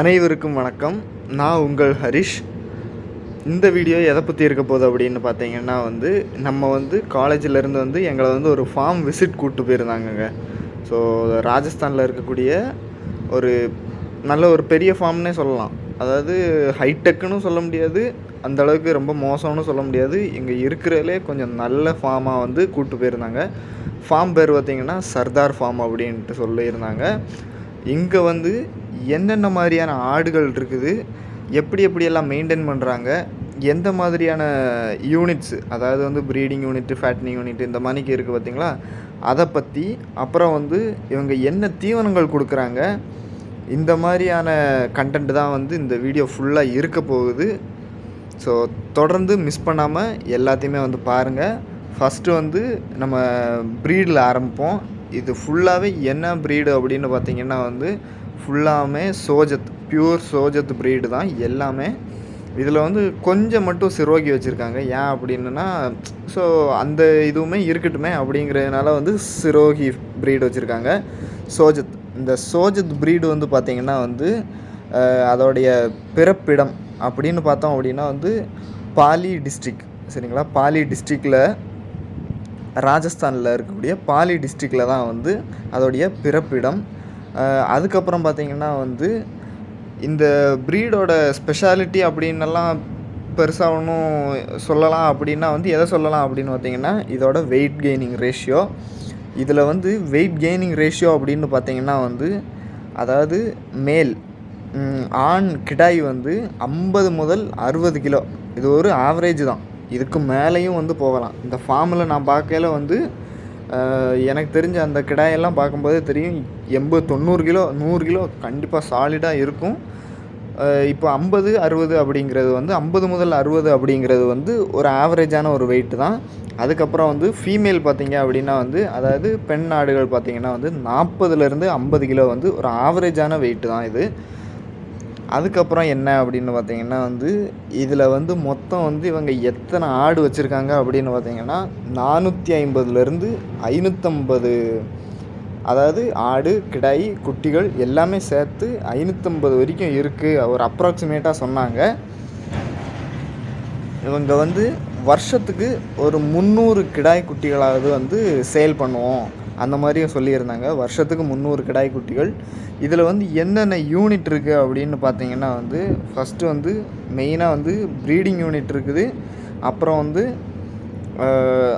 அனைவருக்கும் வணக்கம். நான் உங்கள் ஹரிஷ். இந்த வீடியோ எதை பற்றி இருக்க போகுது அப்படின்னு பார்த்தீங்கன்னா வந்து நம்ம வந்து காலேஜிலேருந்து வந்து எங்களை வந்து ஒரு ஃபார்ம் விசிட் கூப்பிட்டு போயிருந்தாங்கங்க. ஸோ ராஜஸ்தானில் இருக்கக்கூடிய ஒரு நல்ல ஒரு பெரிய ஃபார்ம்னே சொல்லலாம். அதாவது ஹைடெக்குன்னு சொல்ல முடியாது அந்த அளவுக்கு ரொம்ப மோசம்னு சொல்ல முடியாது. இங்கே இருக்கிறதுலே கொஞ்சம் நல்ல ஃபார்மாக வந்து கூப்பிட்டு போயிருந்தாங்க. ஃபார்ம் பேர் பார்த்திங்கன்னா சர்தார் ஃபார்ம் அப்படின்ட்டு சொல்லியிருந்தாங்க. இங்கே வந்து என்னென்ன மாதிரியான ஆடுகள் இருக்குது எப்படி எப்படியெல்லாம் மெயின்டைன் பண்ணுறாங்க எந்த மாதிரியான யூனிட்ஸு அதாவது வந்து ப்ரீடிங் யூனிட்டு ஃபேட்னிங் யூனிட் இந்த மாதிரிக்கு இருக்குது பார்த்தீங்களா அதை பற்றி அப்புறம் வந்து இவங்க என்ன தீவனங்கள் கொடுக்குறாங்க இந்த மாதிரியான கண்டென்ட் தான் வந்து இந்த வீடியோ ஃபுல்லாக இருக்க போகுது. ஸோ தொடர்ந்து மிஸ் பண்ணாமல் எல்லாத்தையுமே வந்து பாருங்கள் ஃபஸ்ட்டு வந்து நம்ம ப்ரீடில் ஆரம்பிப்போம். இது ஃபுல்லாகவே என்ன ப்ரீடு அப்படின்னு பார்த்தீங்கன்னா வந்து ஃபுல்லாமே சோஜத் பியூர் சோஜத் ப்ரீடு தான் எல்லாமே. இதில் வந்து கொஞ்சம் மட்டும் சிரோகி வச்சுருக்காங்க. ஏன் அப்படின்னா ஸோ அந்த இதுவுமே இருக்கட்டுமே அப்படிங்கிறதுனால வந்து சிரோகி ப்ரீடு வச்சுருக்காங்க. சோஜத் இந்த சோஜத் ப்ரீடு வந்து பார்த்திங்கன்னா வந்து அதோடைய பிறப்பிடம் அப்படின்னு பார்த்தோம் அப்படின்னா வந்து பாலி டிஸ்ட்ரிக் சரிங்களா? பாலி டிஸ்ட்ரிக்டில் ராஜஸ்தானில் இருக்கக்கூடிய பாலி டிஸ்ட்ரிக்டில் தான் வந்து அதோடைய பிறப்பிடம். அதுக்கப்புறம் பார்த்திங்கன்னா வந்து இந்த ப்ரீடோட ஸ்பெஷாலிட்டி அப்படின்னெல்லாம் பெருசாக ஒன்றும் சொல்லலாம் அப்படின்னா வந்து எதை சொல்லலாம் அப்படின்னு பார்த்தீங்கன்னா இதோட வெயிட் கெய்னிங் ரேஷியோ இதில் வந்து வெயிட் கெய்னிங் ரேஷியோ அப்படின்னு பார்த்தீங்கன்னா வந்து அதாவது மேல் ஆண் கிடாய் வந்து ஐம்பது முதல் அறுபது கிலோ. இது ஒரு ஆவரேஜ் தான். இதுக்கு மேலேயும் வந்து போகலாம். இந்த ஃபார்மில் நான் பார்க்கையில வந்து எனக்கு தெரிஞ்ச அந்த கிடாயெல்லாம் பார்க்கும்போதே தெரியும் எண்பது தொண்ணூறு கிலோ நூறு கிலோ கண்டிப்பாக சாலிடாக இருக்கும். இப்போ ஐம்பது அறுபது அப்படிங்கிறது வந்து ஐம்பது முதல் அறுபது அப்படிங்கிறது வந்து ஒரு ஆவரேஜான ஒரு வெயிட்டு தான். அதுக்கப்புறம் வந்து ஃபீமேல் பார்த்தீங்க அப்படின்னா வந்து அதாவது பெண் ஆடுகள் பார்த்திங்கன்னா வந்து நாற்பதுலேருந்து ஐம்பது கிலோ வந்து ஒரு ஆவரேஜான வெயிட்டு தான் இது. அதுக்கப்புறம் என்ன அப்படின்னு பார்த்தீங்கன்னா வந்து இதில் வந்து மொத்தம் வந்து இவங்க எத்தனை ஆடு வச்சுருக்காங்க அப்படின்னு பார்த்தீங்கன்னா நானூற்றி ஐம்பதுலேருந்து ஐநூற்றம்பது அதாவது ஆடு கிடாய் குட்டிகள் எல்லாமே சேர்த்து ஐநூற்றம்பது வரைக்கும் இருக்குது ஒரு அப்ராக்சிமேட்டாக சொன்னாங்க. இவங்க வந்து வருஷத்துக்கு ஒரு முந்நூறு கிடாய் குட்டிகளாவது வந்து சேல் பண்ணுவோம். அந்த மாதிரியும் சொல்லியிருந்தாங்க. வருஷத்துக்கு முந்நூறு கிடாய் குட்டிகள். இதில் வந்து என்னென்ன யூனிட் இருக்குது அப்படின்னு பார்த்தீங்கன்னா வந்து ஃபஸ்ட்டு வந்து மெயினாக வந்து ப்ரீடிங் யூனிட் இருக்குது. அப்புறம் வந்து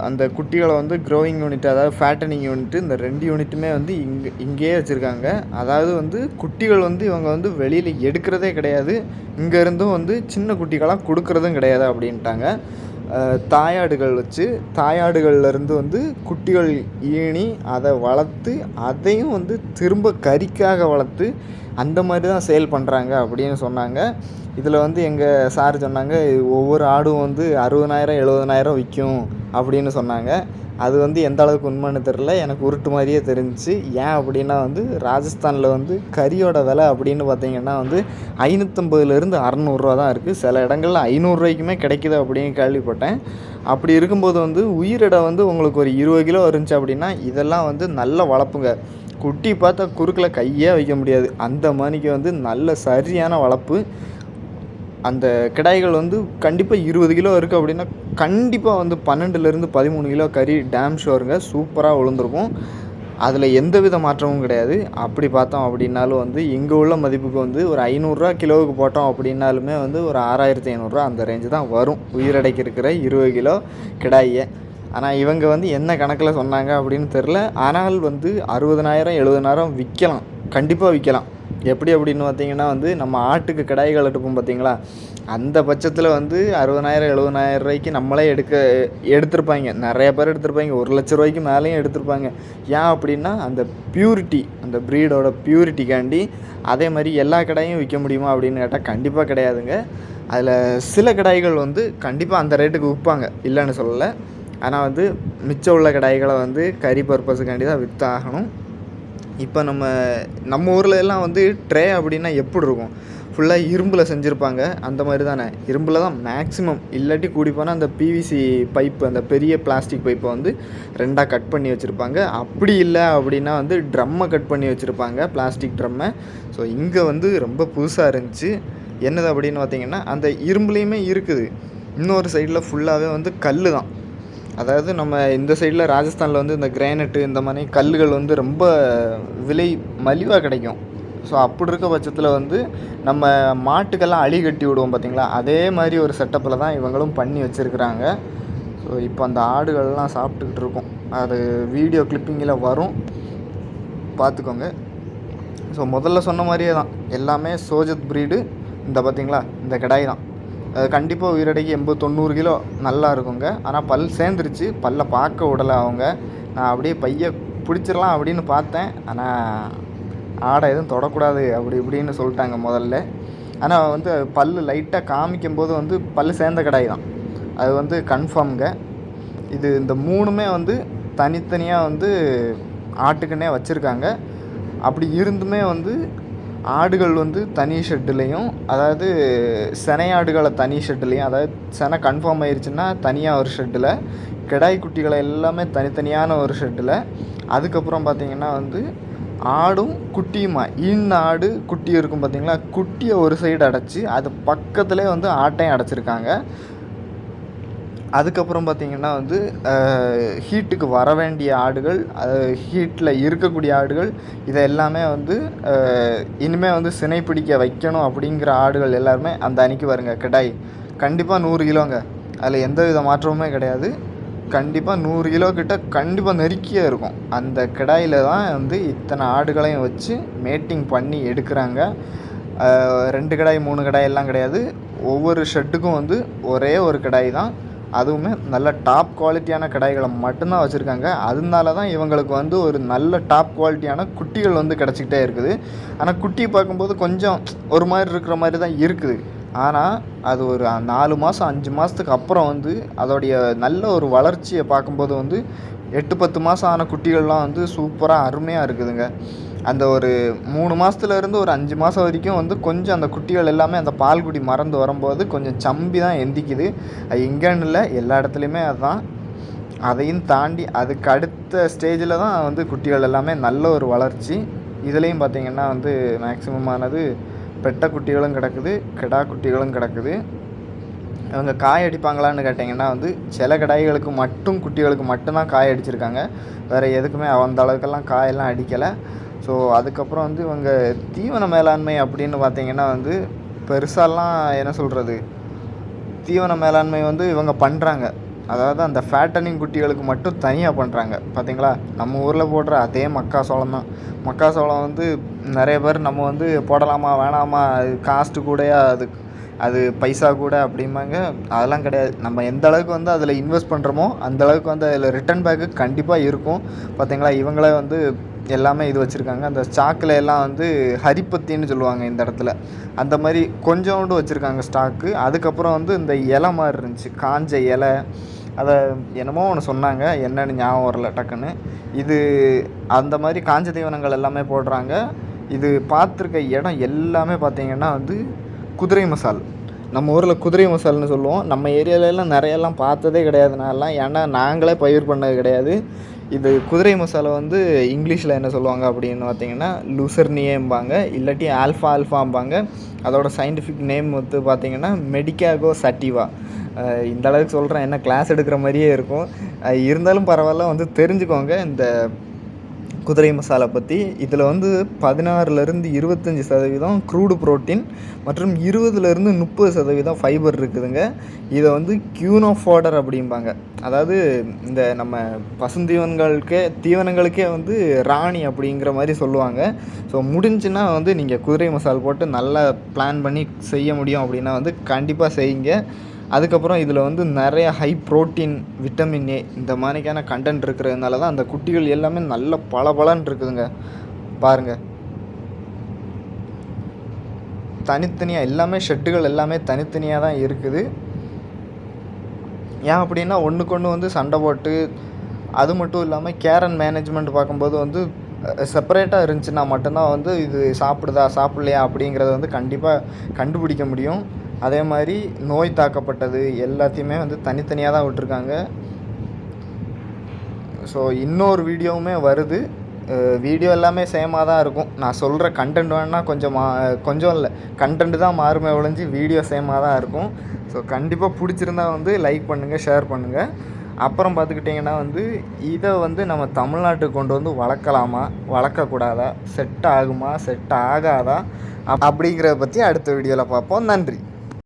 அந்த குட்டிகளை வந்து க்ரோவிங் யூனிட் அதாவது ஃபேட்டனிங் யூனிட் இந்த ரெண்டு யூனிட்டுமே வந்து இங்கே இங்கேயே வச்சுருக்காங்க. அதாவது வந்து குட்டிகள் வந்து இவங்க வந்து வெளியில் எடுக்கிறதே கிடையாது. இங்கேருந்தும் வந்து சின்ன குட்டிகளாக கொடுக்கறதும் கிடையாது அப்படின்ட்டாங்க. தாயாடுகள் வச்சு தாயாடுகள்லேருந்து வந்து குட்டிகள் ஈனி அதை வளர்த்து அதையும் வந்து திரும்ப கறிக்காக வளர்த்து அந்த மாதிரி தான் சேல் பண்ணுறாங்க அப்படின்னு சொன்னாங்க. இதில் வந்து எங்கள் சார் சொன்னாங்க ஒவ்வொரு ஆடும் வந்து அறுபதனாயிரம் எழுபதனாயிரம் விற்கும் அப்படின்னு சொன்னாங்க. அது வந்து எந்த அளவுக்கு உண்மைன்னு தெரில எனக்கு உருட்டு மாதிரியே தெரிஞ்சுச்சு. ஏன் அப்படின்னா வந்து ராஜஸ்தானில் வந்து கறியோட விலை அப்படின்னு பார்த்தீங்கன்னா வந்து ஐநூற்றம்பதுலேருந்து அறநூறுவா தான் இருக்குது சில இடங்களில் ஐநூறுரூவாய்க்குமே கிடைக்குது அப்படின்னு கேள்விப்பட்டேன். அப்படி இருக்கும்போது வந்து உயிரிடை வந்து உங்களுக்கு ஒரு இருபது கிலோ இருந்துச்சு அப்படின்னா இதெல்லாம் வந்து நல்ல வளர்ப்புங்க. குட்டி பார்த்தா குறுக்கில் கையே வைக்க முடியாது. அந்த மணிக்கு வந்து நல்ல சரியான வளர்ப்பு. அந்த கிடாய்கள் வந்து கண்டிப்பாக இருபது கிலோ இருக்குது அப்படின்னா கண்டிப்பாக வந்து பன்னெண்டுலேருந்து பதிமூணு கிலோ கறி டேம் ஷோருங்க சூப்பராக விழுந்திருக்கும் அதில் எந்த வித மாற்றமும் கிடையாது. அப்படி பார்த்தோம் அப்படின்னாலும் வந்து இங்கே உள்ள மதிப்புக்கு வந்து ஒரு ஐநூறுரூவா கிலோவுக்கு போட்டோம் அப்படின்னாலுமே வந்து ஒரு ஆறாயிரத்தி ஐநூறுரூவா அந்த ரேஞ்சு தான் வரும். உயிரடைக்கு இருக்கிற இருபது கிலோ கிடாயை ஆனால் இவங்க வந்து என்ன கணக்கில் சொன்னாங்க அப்படின்னு தெரில ஆனால் வந்து அறுபதனாயிரம் எழுபதனாயிரம் விற்கலாம் கண்டிப்பாக விற்கலாம் எப்படி அப்படின்னு பார்த்தீங்கன்னா வந்து நம்ம ஆட்டுக்கு கிடாய்கள் எடுப்போம் பார்த்தீங்களா? அந்த பட்சத்தில் வந்து அறுபதனாயிரம் எழுபதாயிரம் ரூபாய்க்கு நம்மளே எடுக்க எடுத்திருப்பாங்க. நிறைய பேர் எடுத்திருப்பாங்க. ஒரு லட்ச ரூபாய்க்கு மேலேயும் எடுத்திருப்பாங்க. ஏன் அப்படின்னா அந்த பியூரிட்டி அந்த ப்ரீடோட பியூரிட்டிக்காண்டி அதே மாதிரி எல்லா கடாயும் விற்க முடியுமா அப்படின்னு கேட்டால் கண்டிப்பாக கிடையாதுங்க. அதில் சில கடாய்கள் வந்து கண்டிப்பாக அந்த ரேட்டுக்கு விற்பாங்க. இல்லைன்னு சொல்லலை. ஆனால் வந்து மிச்சம் உள்ள கடாய்களை வந்து கறி பர்பஸுக்காண்டி தான் விற்றாகணும் இப்போ நம்ம நம்ம ஊரில் எல்லாம் வந்து ட்ரே அப்படின்னா எப்படி இருக்கும்? ஃபுல்லாக இரும்பில் செஞ்சுருப்பாங்க. அந்த மாதிரி தானே. இரும்பில் தான் மேக்ஸிமம் இல்லாட்டி கூடி போனால் அந்த பிவிசி பைப்பு அந்த பெரிய பிளாஸ்டிக் பைப்பை வந்து ரெண்டாக கட் பண்ணி வச்சுருப்பாங்க. அப்படி இல்லை அப்படின்னா வந்து ட்ரம்மை கட் பண்ணி வச்சுருப்பாங்க. பிளாஸ்டிக் ட்ரம்மை ஸோ இங்கே வந்து ரொம்ப புதுசாக இருந்துச்சு. என்னது அப்படின்னு பார்த்தீங்கன்னா அந்த இரும்புலேயுமே இருக்குது. இன்னொரு சைடில் ஃபுல்லாகவே வந்து கல் தான். அதாவது நம்ம இந்த சைடில் ராஜஸ்தானில் வந்து இந்த கிரானைட்டு இந்த மாதிரி கல்லுகள் வந்து ரொம்ப விலை மலிவாக கிடைக்கும். ஸோ அப்படி இருக்க பட்சத்தில் வந்து நம்ம மாட்டுக்கெல்லாம் அழி கட்டி விடுவோம் பார்த்தீங்களா அதே மாதிரி ஒரு செட்டப்பில் தான் இவங்களும் பண்ணி வச்சுருக்குறாங்க. ஸோ இப்போ அந்த ஆடுகள்லாம் சாப்பிட்டுக்கிட்டு இருக்கும். அது வீடியோ கிளிப்பிங்கில் வரும். பார்த்துக்கோங்க ஸோ முதல்ல சொன்ன மாதிரியே தான். எல்லாமே சோஜத் ப்ரீடு இந்த பார்த்தீங்களா இந்த கிடாய் தான். கண்டிப்பாக உயிரடைக்கு எண்பது தொண்ணூறு கிலோ நல்லா இருக்குங்க. ஆனால் பல் சேர்ந்துருச்சு பல்லை பார்க்க விடலை அவங்க. நான் அப்படியே பைய பிடிச்சிடலாம் அப்படின்னு பார்த்தேன். ஆனால் ஆடை எதுவும் தொடக்கூடாது அப்படி இப்படின்னு சொல்லிட்டாங்க முதல்ல. ஆனால் வந்து பல் லைட்டாக காமிக்கும் போது வந்து பல் சேர்ந்த கடாய் தான். அது வந்து கன்ஃபார்ம்ங்க இது இந்த மூணுமே வந்து தனித்தனியாக வந்து ஆட்டுக்குன்னே வச்சுருக்காங்க. அப்படி இருந்துமே வந்து ஆடுகள் வந்து தனி ஷெட்டுலேயும் அதாவது செனை ஆடுகளை தனி ஷெட்டுலேயும் அதாவது செனை கன்ஃபார்ம் ஆயிடுச்சுன்னா தனியாக ஒரு ஷெட்டில் கிடாய் குட்டிகளை எல்லாமே தனித்தனியான ஒரு ஷெட்டில் அதுக்கப்புறம் பார்த்திங்கன்னா வந்து ஆடும் குட்டியுமா ஈன் ஆடு குட்டி இருக்கும் பார்த்தீங்களா குட்டியை ஒரு சைடு அடைச்சி அது பக்கத்துலேயே வந்து ஆட்டையும் அடைச்சிருக்காங்க. அதுக்கப்புறம் பார்த்திங்கன்னா வந்து ஹீட்டுக்கு வர வேண்டிய ஆடுகள் ஹீட்டில் இருக்கக்கூடிய ஆடுகள் இதை எல்லாமே வந்து இனிமேல் வந்து சினை பிடிக்க வைக்கணும் அப்படிங்கிற ஆடுகள் எல்லாருமே அந்த அணிக்கு வருங்க. கிடாய். கண்டிப்பாக நூறு கிலோங்க. அதில் எந்த வித மாற்றமுமே கிடையாது. கண்டிப்பாக நூறு கிலோ கிட்ட கண்டிப்பாக நெருக்கியே இருக்கும். அந்த கிடாயில் தான் வந்து இத்தனை ஆடுகளையும் வச்சு மேட்டிங் பண்ணி எடுக்கிறாங்க. ரெண்டு கிடாய் மூணு கிடாய் எல்லாம் கிடையாது. ஒவ்வொரு ஷெட்டுக்கும் வந்து ஒரே ஒரு கிடாய் தான். அதுவுமே நல்ல டாப் குவாலிட்டியான கடாய்களை மட்டும்தான் வச்சுருக்காங்க. அதனால தான் இவங்களுக்கு வந்து ஒரு நல்ல டாப் குவாலிட்டியான குட்டிகள் வந்து கிடச்சிக்கிட்டே இருக்குது. ஆனால் குட்டி பார்க்கும்போது கொஞ்சம் ஒரு மாதிரி இருக்கிற மாதிரி தான் இருக்குது. ஆனால் அது ஒரு நாலு மாதம் அஞ்சு மாதத்துக்கு அப்புறம் வந்து அதோடைய நல்ல ஒரு வளர்ச்சியை பார்க்கும்போது வந்து எட்டு பத்து மாதம் ஆன குட்டிகள்லாம் வந்து சூப்பராக அருமையாக இருக்குதுங்க. அந்த ஒரு மூணு மாதத்துலேருந்து ஒரு அஞ்சு மாதம் வரைக்கும் வந்து கொஞ்சம் அந்த குட்டிகள் எல்லாமே அந்த பால்குடி மறந்து வரும்போது கொஞ்சம் சம்பி தான் எந்திக்குது. அது எங்கேன்னு இல்லை எல்லா இடத்துலையுமே அதுதான் அதையும் தாண்டி அதுக்கு அடுத்த ஸ்டேஜில் தான் வந்து குட்டிகள் எல்லாமே நல்ல ஒரு வளர்ச்சி. இதுலேயும் பார்த்திங்கன்னா வந்து மேக்சிமமானது பெட்டை குட்டிகளும் கிடக்குது கிடா குட்டிகளும் கிடக்குது. அவங்க காய் அடிப்பாங்களான்னு கேட்டிங்கன்னா வந்து சில கடாய்களுக்கு மட்டும் குட்டிகளுக்கு மட்டும்தான் காய் அடிச்சிருக்காங்க. வேறு எதுக்குமே அந்த அளவுக்கெல்லாம் காயெல்லாம் அடிக்கலை. ஸோ அதுக்கப்புறம் வந்து இவங்க தீவன மேலாண்மை அப்படின்னு பார்த்தீங்கன்னா வந்து பெருசாலாம் என்ன சொல்கிறது தீவன மேலாண்மை வந்து இவங்க பண்ணுறாங்க அதாவது அந்த ஃபேட்டனிங் குட்டிகளுக்கு மட்டும் தனியாக பண்ணுறாங்க பார்த்தீங்களா நம்ம ஊரில் போடுற அதே மக்காசோளம் தான். மக்காசோளம் வந்து நிறைய பேர் நம்ம வந்து போடலாமா வேணாமா? அது காஸ்ட்டு கூடயா? அது அது பைசா கூட அப்படிம்பாங்க. அதெல்லாம் கிடையாது. நம்ம எந்த அளவுக்கு வந்து அதில் இன்வெஸ்ட் பண்ணுறோமோ அந்த அளவுக்கு வந்து அதில் ரிட்டன் பேக்கு கண்டிப்பாக இருக்கும். பார்த்தீங்களா இவங்களே வந்து எல்லாமே இது வச்சுருக்காங்க. அந்த ஸ்டாக்கில் எல்லாம் வந்து ஹரிப்பத்தின்னு சொல்லுவாங்க இந்த இடத்துல. அந்த மாதிரி கொஞ்சோண்டு வச்சுருக்காங்க ஸ்டாக்கு அதுக்கப்புறம் வந்து இந்த இலை மாதிரி இருந்துச்சு. காஞ்ச இலை. அதை என்னமோ ஒன்று சொன்னாங்க. என்னென்னு ஞாபகம் வரல டக்குன்னு. இது அந்த மாதிரி காஞ்ச தீவனங்கள் எல்லாமே போடுறாங்க. இது பார்த்துருக்க இடம் எல்லாமே பார்த்திங்கன்னா வந்து குதிரை மசால். நம்ம ஊரில் குதிரை மசால்னு சொல்லுவோம். நம்ம ஏரியாலெல்லாம் நிறையெல்லாம் பார்த்ததே கிடையாது. நான்லாம் ஏன்னா நாங்களே பயிர் பண்ணது கிடையாது. இது குதிரை மசாலா வந்து இங்கிலீஷில் என்ன சொல்லுவாங்க அப்படின்னு பார்த்தீங்கன்னா லுசர்னியேம்பாங்க. இல்லாட்டி ஆல்ஃபா ஆல்ஃபாம்பாங்க. அதோட சயின்டிஃபிக் நேம் வந்து பார்த்தீங்கன்னா மெடிக்காகோ சட்டிவா இந்த அளவுக்கு சொல்கிறேன் என்ன கிளாஸ் எடுக்கிற மாதிரியே இருக்கும். இருந்தாலும் பரவாயில்ல வந்து தெரிஞ்சுக்கோங்க. இந்த குதிரை மசாலா பற்றி இதில் வந்து பதினாறுலேருந்து இருபத்தஞ்சி சதவீதம் க்ரூடு ப்ரோட்டீன் மற்றும் இருபதுலேருந்து முப்பது சதவீதம் ஃபைபர் இருக்குதுங்க. இதை வந்து கியூனோஃபாடர் அப்படிம்பாங்க. அதாவது இந்த நம்ம பசுந்தீவன்களுக்கே தீவனங்களுக்கே வந்து ராணி அப்படிங்கிற மாதிரி சொல்லுவாங்க. ஸோ முடிஞ்சுன்னா வந்து நீங்கள் குதிரை மசால் போட்டு நல்லா பிளான் பண்ணி செய்ய முடியும் அப்படின்னா வந்து கண்டிப்பாக செய்யுங்க. அதுக்கப்புறம் இதில் வந்து நிறைய ஹை ப்ரோட்டீன் விட்டமின் ஏ இந்த மாதிரிக்கான கண்டென்ட் இருக்கிறதுனால தான் அந்த குட்டிகள் எல்லாமே நல்ல பளபளன்னு இருக்குதுங்க. பாருங்கள் தனித்தனியாக எல்லாமே ஷெட்டுகள் எல்லாமே தனித்தனியாக தான் இருக்குது. ஏன் அப்படின்னா ஒன்றுக்கொன்று வந்து சண்டை போட்டு அது மட்டும் இல்லாமல் கேர் அண்ட் மேனேஜ்மெண்ட் பார்க்கும்போது வந்து செப்பரேட்டாக இருந்துச்சுன்னா மட்டும்தான் வந்து இது சாப்பிடுதா சாப்பிட்லையா அப்படிங்கிறத வந்து கண்டிப்பாக கண்டுபிடிக்க முடியும். அதே மாதிரி நோய் தாக்கப்பட்டது எல்லாத்தையுமே வந்து தனித்தனியாக தான் விட்டுருக்காங்க. ஸோ இன்னொரு வீடியோவுமே வருது. வீடியோ எல்லாமே சேமாக தான் இருக்கும். நான் சொல்கிற கண்டென்ட் வேணால் கொஞ்சம் மா கொஞ்சம் இல்லை கண்டென்ட் தான் மாறுமே ஒழிஞ்சு வீடியோ சேமாக தான் இருக்கும். ஸோ கண்டிப்பாக பிடிச்சிருந்தா வந்து லைக் பண்ணுங்கள் ஷேர் பண்ணுங்கள் அப்புறம் பார்த்துக்கிட்டிங்கன்னா வந்து இதை வந்து நம்ம தமிழ்நாட்டுக்கு கொண்டு வந்து வளர்க்கலாமா? வளர்க்கக்கூடாதா? செட் ஆகுமா? செட் ஆகாதா? அப்- அப்படிங்கிறத பற்றி அடுத்த வீடியோவில் பார்ப்போம். நன்றி.